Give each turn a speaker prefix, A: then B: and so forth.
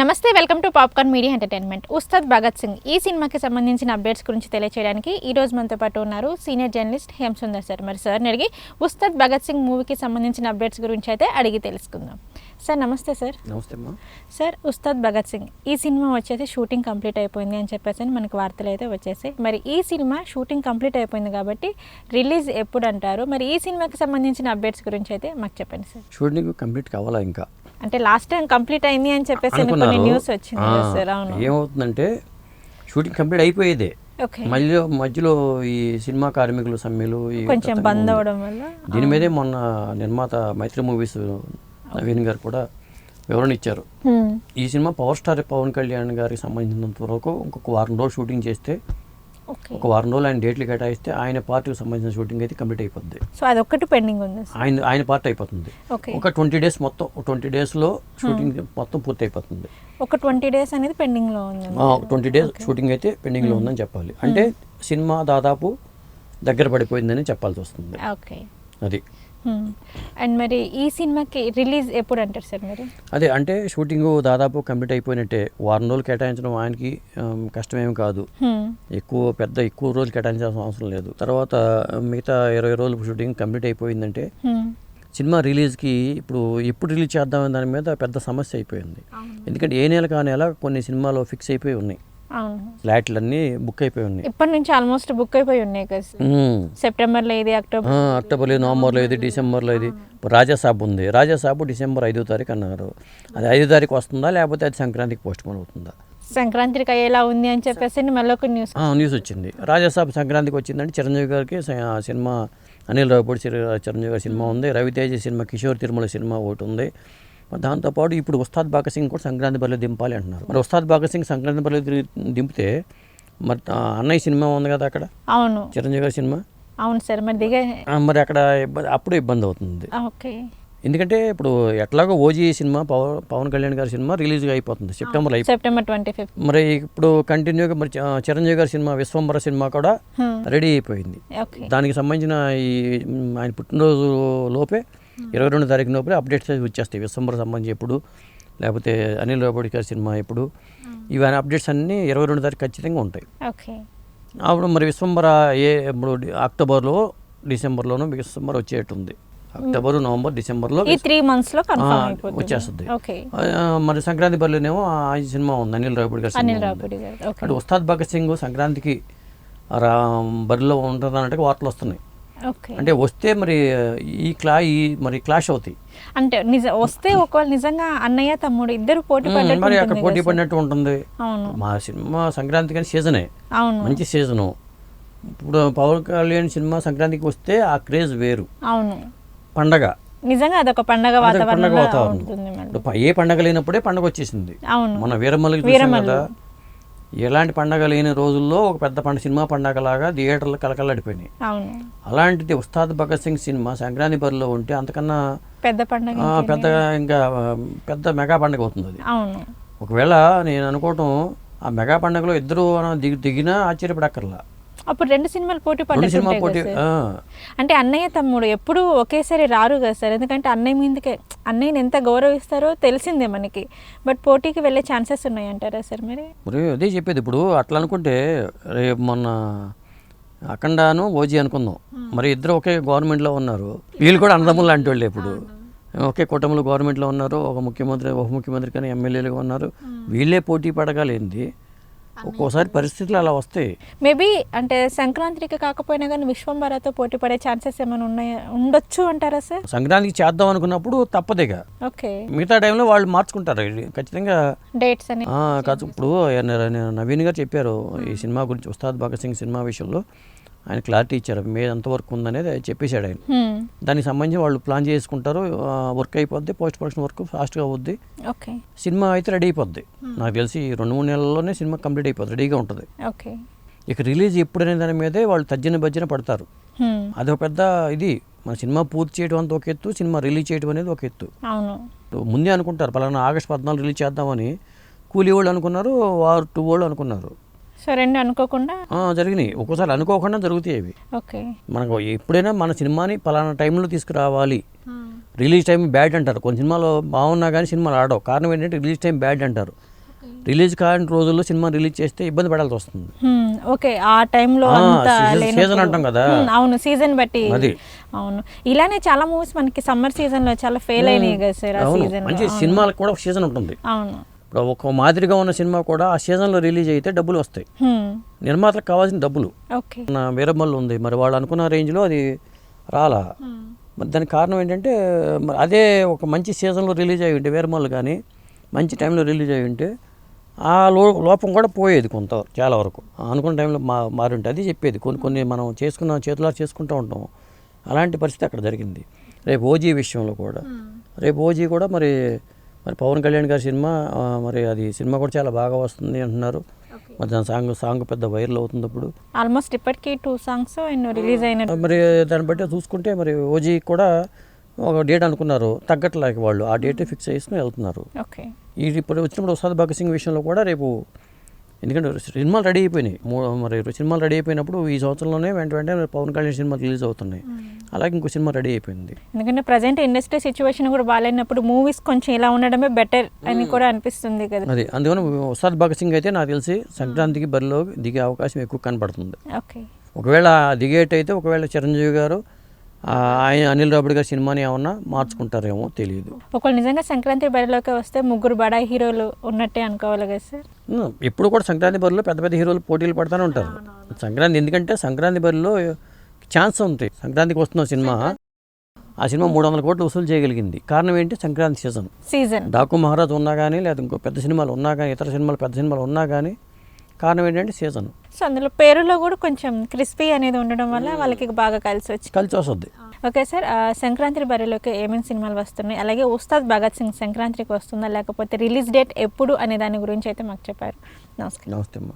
A: నమస్తే welcome to popcorn media entertainment. Ustaad Bhagat Singh. ఈ సినిమాకి సంబంధించిన అప్డేట్స్ గురించి తెలియచేయడానికి ఈ రోజు మనతో పాటు ఉన్నారు సీనియర్ జర్నలిస్ట్ హేమసుందర్ సార్. మరి సార్ని అడిగి ఉస్తాద్ భగత్ సింగ్ మూవీకి సంబంధించిన అప్డేట్స్ గురించి అయితే అడిగి తెలుసుకుందాం. సార్ నమస్తే సార్.
B: నమస్తే
A: సార్ ఉస్తాద్ భగత్ సింగ్. ఈ సినిమా వచ్చేసి షూటింగ్ కంప్లీట్ అయిపోయింది అని చెప్పేసి అని మనకి వార్తలు అయితే వచ్చేసాయి. మరి ఈ సినిమా షూటింగ్ కంప్లీట్ అయిపోయింది కాబట్టి రిలీజ్ ఎప్పుడు అంటారు? మరి ఈ సినిమాకి సంబంధించిన అప్డేట్స్ గురించి అయితే మాకు చెప్పండి సార్.
B: షూటింగ్ కంప్లీట్ కావాలా ఇంకా?
A: అంటే లాస్ట్ టైం కంప్లీట్ అయింది అని చెప్పేసి కొన్ని. న్యూస్ వచ్చింది.
B: ఏమవుతుందంటే షూటింగ్ కంప్లీట్ అయిపోయేదే.
A: ఓకే
B: మధ్యలో ఈ సినిమా కార్మికులు సమ్మెలు
A: కొంచెం బంద్. అవడం వల్ల?
B: దీని మీదే మొన్న నిర్మాత మైత్రి మూవీస్ నవీన్ గారు కూడా వివరణ ఇచ్చారు.
A: హ్మ్.
B: ఈ సినిమా పవర్ స్టార్ పవన్ కళ్యాణ్ గారికి సంబంధించినంత వరకు ఇంకొక వారం రోజులు షూటింగ్ చేస్తే ఒక వారం రోజులు ఆయన డేట్లు కేటాయిస్తే ఆయన పార్టీకి సంబంధించిన షూటింగ్ అయితే కంప్లీట్ అయిపోద్ది.
A: సో అదొక్కటి పెండింగ్ ఉంది
B: ఆయన ఆయన పార్ట్ అయిపోతుంది. ఒక ట్వంటీ డేస్ మొత్తం ట్వంటీ డేస్లో షూటింగ్ మొత్తం పూర్తి అయిపోతుంది
A: ఒక ట్వంటీ డేస్ అనేది పెండింగ్లో ఉంది
B: ట్వంటీ డేస్ షూటింగ్ అయితే పెండింగ్లో ఉందని చెప్పాలి. అంటే సినిమా దాదాపు దగ్గర పడిపోయిందని చెప్పాల్సి వస్తుంది.
A: ఓకే.
B: అది.
A: అండ్ మరి ఈ సినిమాకి రిలీజ్ ఎప్పుడు అంటారు సార్ మరి?
B: అదే అంటే షూటింగ్ దాదాపు కంప్లీట్ అయిపోయినట్టే. వారం రోజులు కేటాయించడం ఆయనకి కష్టమేమి కాదు.
A: హ్మ్.
B: ఎక్కువ పెద్ద ఎక్కువ రోజులు కేటాయించాల్సిన అవసరం లేదు. తర్వాత మిగతా ఇరవై రోజులు షూటింగ్ కంప్లీట్ అయిపోయిందంటే
A: హ్మ్.
B: సినిమా రిలీజ్కి ఇప్పుడు ఎప్పుడు రిలీజ్ చేద్దామనే దాని మీద పెద్ద సమస్య అయిపోయింది. ఎందుకంటే ఏ నెల కా నెల కొన్ని సినిమాలు ఫిక్స్ అయిపోయి ఉన్నాయి. ఫ్లాట్లన్నీ బుక్ అయిపోయి ఉన్నాయి.
A: ఇప్పటి నుంచి ఆల్మోస్ట్ బుక్ అయిపోయి ఉన్నాయి కదా. సెప్టెంబర్లో ఇది అక్టోబర్?
B: అక్టోబర్లో నవంబర్లో ఇది డిసెంబర్లో ఇది రాజాసాబ్ ఉంది. రాజాసాబ్ డిసెంబర్ ఐదో తారీఖు అన్నారు. అది ఐదో తారీఖు వస్తుందా లేకపోతే అది సంక్రాంతికి పోస్ట్ పోన్ అవుతుందా?
A: సంక్రాంతికి అయ్యేలా ఉంది అని చెప్పేసి మళ్ళీ ఒక న్యూస్
B: న్యూస్ వచ్చింది. రాజాసాబ్ సంక్రాంతికి వచ్చిందంటే చిరంజీవి గారికి సినిమా అనిల్ రావుపూడి చిర- చిరంజీవి గారి సినిమా ఉంది. రవితేజ సినిమా కిషోర్ తిరుమల సినిమా ఒకటి ఉంది. దాంతోపాటు ఇప్పుడు ఉస్తాద్ భగత్ సింగ్ కూడా సంక్రాంతి బరిలో దింపాలి అంటున్నారు. మరి ఉస్తాద్ భగత్ సింగ్ సంక్రాంతి బరిలో దింపితే మరి అన్నయ్య సినిమా ఉంది కదా అక్కడ?
A: అవును.
B: చిరంజీవి గారి సినిమా?
A: అవును సార్ మరి దిగే
B: మరి అక్కడ ఇబ్బంది అప్పుడు ఇబ్బంది అవుతుంది.
A: ఓకే.
B: ఎందుకంటే ఇప్పుడు ఎట్లాగో ఓజీ సినిమా పవన్ పవన్ కళ్యాణ్ గారి సినిమా రిలీజ్గా అయిపోతుంది. September
A: September twenty fifth.
B: మరి ఇప్పుడు కంటిన్యూగా మరి చిరంజీవి గారి సినిమా విశ్వంబర సినిమా కూడా రెడీ అయిపోయింది. దానికి సంబంధించిన ఈ ఆయన పుట్టినరోజు లోపే ఇరవై రెండు తారీఖు లోపే అప్డేట్స్ వచ్చేస్తాయి. విశ్వంబర సంబంధించి ఎప్పుడు లేకపోతే అనిల్ రావుడి గారి సినిమా ఎప్పుడు ఇవన్నీ అప్డేట్స్ అన్నీ ఇరవై రెండు తారీఖు ఖచ్చితంగా ఉంటాయి. అప్పుడు మరి విశ్వంబర ఏ ఇప్పుడు అక్టోబర్లో డిసెంబర్లోనూ విశ్వంబర వచ్చేటుంది అక్టోబర్ నవంబర్ డిసెంబర్లో
A: ఈ త్రీ మంత్స్లో కన్ఫర్మ్
B: ఆ,
A: అయిపోతుంది.
B: వచ్చేస్తుంది. మరి సంక్రాంతి బరిలోనేమో ఆ సినిమా ఉంది. అనిల్ రావుడి గారి సినిమా అంటే ఉస్తాద్ భగత్ సింగ్ సంక్రాంతికి రా బరిలో ఉంటుంది అన్నట్టుగా వార్తలు వస్తున్నాయి. అంటే వస్తే మరి ఈ క్లా ఈ మరి క్లాష్ అవుతాయి.
A: అంటే నిజ వస్తే ఒకవేళ నిజంగా అన్నయ్య తమ్ముడు ఇద్దరు పోటీ
B: మరి అక్కడ పోటీ? పడినట్టు ఉంటుంది. మా సినిమా సంక్రాంతి కానీ సీజనే మంచి సీజను. ఇప్పుడు పవన్ కళ్యాణ్ సినిమా సంక్రాంతికి వస్తే ఆ క్రేజ్ వేరు.
A: అవును.
B: పండగ.
A: నిజంగా అదొక పండగ వాతావరణం.
B: ఏ పండగ లేనప్పుడే పండగ వచ్చేసింది.
A: అవును.
B: మన
A: వీరమల్లు.
B: కదా. ఎలాంటి పండగ లేని రోజుల్లో ఒక పెద్ద పండుగ సినిమా పండగలాగా థియేటర్లు కలకలాడిపోయినాయి అలాంటిది ఉస్తాద్ భగత్ సింగ్ సినిమా సంక్రాంతి బరిలో ఉంటే అంతకన్నా
A: పెద్ద పండగ
B: పెద్ద ఇంకా పెద్ద మెగా పండగ అవుతుంది అది. ఒకవేళ నేను అనుకోవటం ఆ మెగా పండగలో ఇద్దరు దిగి దిగినా ఆశ్చర్యపడక్కర్లా.
A: అప్పుడు రెండు సినిమాలు పోటీ పడ్డట్టు అంటే అన్నయ్య తమ్ముడు ఎప్పుడు ఒకేసారి రారు కదా సార్. ఎందుకంటే అన్నయ్య మీదకే అన్నయ్యని ఎంత గౌరవిస్తారో తెలిసిందే మనకి. బట్ పోటీకి వెళ్ళే ఛాన్సెస్ ఉన్నాయంటారా సార్ మరి?
B: మరి అదే చెప్పేది. ఇప్పుడు అట్లా అనుకుంటే రేపు మొన్న అఖండాను ఓజీ అనుకుందాం. మరి ఇద్దరు ఒకే గవర్నమెంట్లో ఉన్నారు. వీళ్ళు కూడా అన్నదమ్ములు లాంటి వాళ్ళు ఇప్పుడు. ఒకే కుటుంబంలో గవర్నమెంట్లో ఉన్నారు. ఒక ముఖ్యమంత్రి ఉప ముఖ్యమంత్రి కానీ ఎమ్మెల్యేలుగా ఉన్నారు. వీళ్ళే పోటీ పడగలేంది. ఒక్కోసారి పరిస్థితులు అలా వస్తాయి
A: మేబీ అంటే సంక్రాంతికి కాకపోయినా కానీ విశ్వంబరతో పోటీ పడే ఛాన్సెస్ ఏమైనా ఉన్నాయా? ఉండొచ్చు అంటారా సార్?
B: సంక్రాంతికి చేద్దాం అనుకున్నప్పుడు తప్పదేగా.
A: ఓకే
B: మిగతా టైంలో వాళ్ళు మార్చుకుంటారు. ఖచ్చితంగా
A: డేట్స్ అని.
B: కాదు ఇప్పుడు నవీన్ గారు చెప్పారు ఈ సినిమా గురించి ఉస్తాద్ భగత్ సింగ్ సినిమా విషయంలో. ఆయన క్లారిటీ ఇచ్చారు. మీద ఎంతవరకు ఉందనేది చెప్పేశాడు ఆయన. దానికి సంబంధించి వాళ్ళు ప్లాన్ చేసుకుంటారు వర్క్ అయిపోద్ది పోస్ట్ ప్రొడక్షన్ వర్క్ ఫాస్ట్గా అవుద్ది.
A: ఓకే.
B: సినిమా అయితే రెడీ అయిపోద్ది. నాకు తెలిసి రెండు మూడు నెలల్లోనే సినిమా కంప్లీట్ అయిపోద్ది రెడీగా ఉంటుంది.
A: ఓకే.
B: ఇక రిలీజ్ ఎప్పుడనే దాని మీదే వాళ్ళు తజ్జన భజ్జన పడతారు.
A: హ్మ్.
B: అదొక పెద్ద ఇది. మన సినిమా పూర్తి చేయడం అంత ఒక ఎత్తు సినిమా రిలీజ్ చేయడం అనేది ఒక ఎత్తు. ముందే అనుకుంటారు పలానా ఆగస్ట్ పద్నాలుగు రిలీజ్ చేద్దామని కూలీ వాళ్ళు అనుకున్నారు వారు టూ వాళ్ళు అనుకున్నారు.
A: సో రెండు అనుకోకుండా?
B: జరిగినాయి. ఒక్కోసారి అనుకోకుండా జరుగుతాయి అవి.
A: ఓకే.
B: మనకు ఎప్పుడైనా మన సినిమాని పలానా టైంలో తీసుకురావాలి. రిలీజ్ టైం బ్యాడ్ అంటారు. కొన్ని సినిమాలు బాగున్నా కానీ సినిమాలు ఆడవు. కారణం ఏంటంటే రిలీజ్ టైం బ్యాడ్ అంటారు. రిలీజ్ కాని రోజుల్లో సినిమా రిలీజ్ చేస్తే ఇబ్బంది పడాల్సి వస్తుంది.
A: ఓకే. ఆ టైంలో
B: సీజన్- అంటాం కదా.
A: అవును. సీజన్ బట్టి
B: అది.
A: అవును. ఇలానే చాలా మూవీస్ మనకి సమ్మర్ సీజన్లో చాలా ఫెయిల్ అయినాయి కదా సార్
B: మంచి సినిమాలకు కూడా ఒక సీజన్ ఉంటుంది.
A: అవును.
B: ఒక మాదిరిగా ఉన్న సినిమా కూడా ఆ సీజన్లో రిలీజ్ అయితే డబ్బులు వస్తాయి. నిర్మాతలకు కావాల్సిన డబ్బులు.
A: ఓకే.
B: నా వీరమ్మల్లు ఉంది. మరి వాళ్ళు అనుకున్న రేంజ్లో అది రాలా. మరి దానికి కారణం ఏంటంటే మరి అదే ఒక మంచి సీజన్లో రిలీజ్ అయ్యి ఉంటే వీరమల్లు కానీ మంచి టైంలో రిలీజ్ అయ్యి ఉంటే ఆ లో లోపం కూడా పోయేది కొంత చాలా వరకు. అనుకున్న టైంలో మా మారి ఉంటే అది చెప్పేది. కొన్ని కొన్ని మనం చేసుకున్న చేతులా చేసుకుంటూ ఉంటాం. అలాంటి పరిస్థితి అక్కడ జరిగింది. రేపు ఓజీ విషయంలో కూడా. రేపు ఓజీ కూడా మరి మరి పవన్ కళ్యాణ్ గారి సినిమా మరి అది సినిమా కూడా చాలా బాగా వస్తుంది అంటున్నారు. మరి దాని సాంగ్ సాంగ్ పెద్ద వైరల్ అవుతుంది ఇప్పుడు
A: ఆల్మోస్ట్ ఇప్పటికి టూ సాంగ్స్ రిలీజ్ అయిన
B: మరి దాన్ని బట్టి చూసుకుంటే మరి ఓజీ కూడా ఒక డేట్ అనుకున్నారు తగ్గట్లేక వాళ్ళు. ఆ డేట్ ఫిక్స్ చేసుకుని వెళ్తున్నారు.
A: ఓకే.
B: ఈ ఇప్పుడు వచ్చినప్పుడు ఉస్తాద్ భగత్ సింగ్ విషయంలో కూడా రేపు ఎందుకంటే సినిమాలు రెడీ అయిపోయినాయి. మూ- మరి సినిమాలు రెడీ అయిపోయినప్పుడు ఈ సంవత్సరంలోనే వెంట వెంటనే పవన్ కళ్యాణ్ సినిమా రిలీజ్ అవుతున్నాయి. అలాగే ఇంకో సినిమా రెడీ అయిపోయింది.
A: ఎందుకంటే ప్రజెంట్ ఇండస్ట్రీ సిచ్యువేషన్ కూడా బాగాలేనప్పుడు మూవీస్ కొంచెం ఇలా ఉండడమే బెటర్ అని కూడా అనిపిస్తుంది కదా.
B: అది అందుకని ఉస్తాద్ భగత్ సింగ్ అయితే నాకు తెలిసి సంక్రాంతికి బరిలో దిగే అవకాశం ఎక్కువ కనపడుతుంది.
A: ఓకే.
B: ఒకవేళ దిగేటైతే ఒకవేళ చిరంజీవి గారు ఆయన అనిల్ రాబడి గారి సినిమాని ఏమన్నా మార్చుకుంటారేమో తెలియదు
A: ఒకవేళ నిజంగా సంక్రాంతి బరిలోకి వస్తే ముగ్గురు బడాయి హీరోలు ఉన్నట్టే అనుకోవాలి కదా సార్?
B: ఉమ్, ఎప్పుడు కూడా సంక్రాంతి బరిలో పెద్ద పెద్ద హీరోలు పోటీలు పడుతూనే ఉంటారు. సంక్రాంతి ఎందుకంటే సంక్రాంతి బరిలో ఛాన్స్ ఉంటాయి సంక్రాంతికి వస్తున్న సినిమా ఆ సినిమా మూడు వందల కోట్లు వసూలు చేయగలిగింది. కారణం ఏంటి? సంక్రాంతి సీజన్.
A: సీజన్.
B: డాకు మహారాజ్ ఉన్నా కానీ లేదా ఇంకో పెద్ద సినిమాలు ఉన్నా కానీ ఇతర సినిమాలు పెద్ద సినిమాలు ఉన్నా కానీ కారణం ఏంటంటే సీజన్.
A: సో అందులో పేరులో కూడా కొంచెం క్రిస్పీ అనేది ఉండడం వల్ల వాళ్ళకి బాగా కలిసి వచ్చింది
B: కలిసి వస్తుంది.
A: ఓకే సార్ సంక్రాంతి బరిలోకి ఏమేమి సినిమాలు వస్తున్నాయి? అలాగే ఉస్తాద్ భగత్ సింగ్ సంక్రాంతికి వస్తుందా? లేకపోతే రిలీజ్ డేట్ ఎప్పుడు అనే దాని గురించి అయితే మాకు చెప్పారు. నమస్కారం.
B: నమస్తే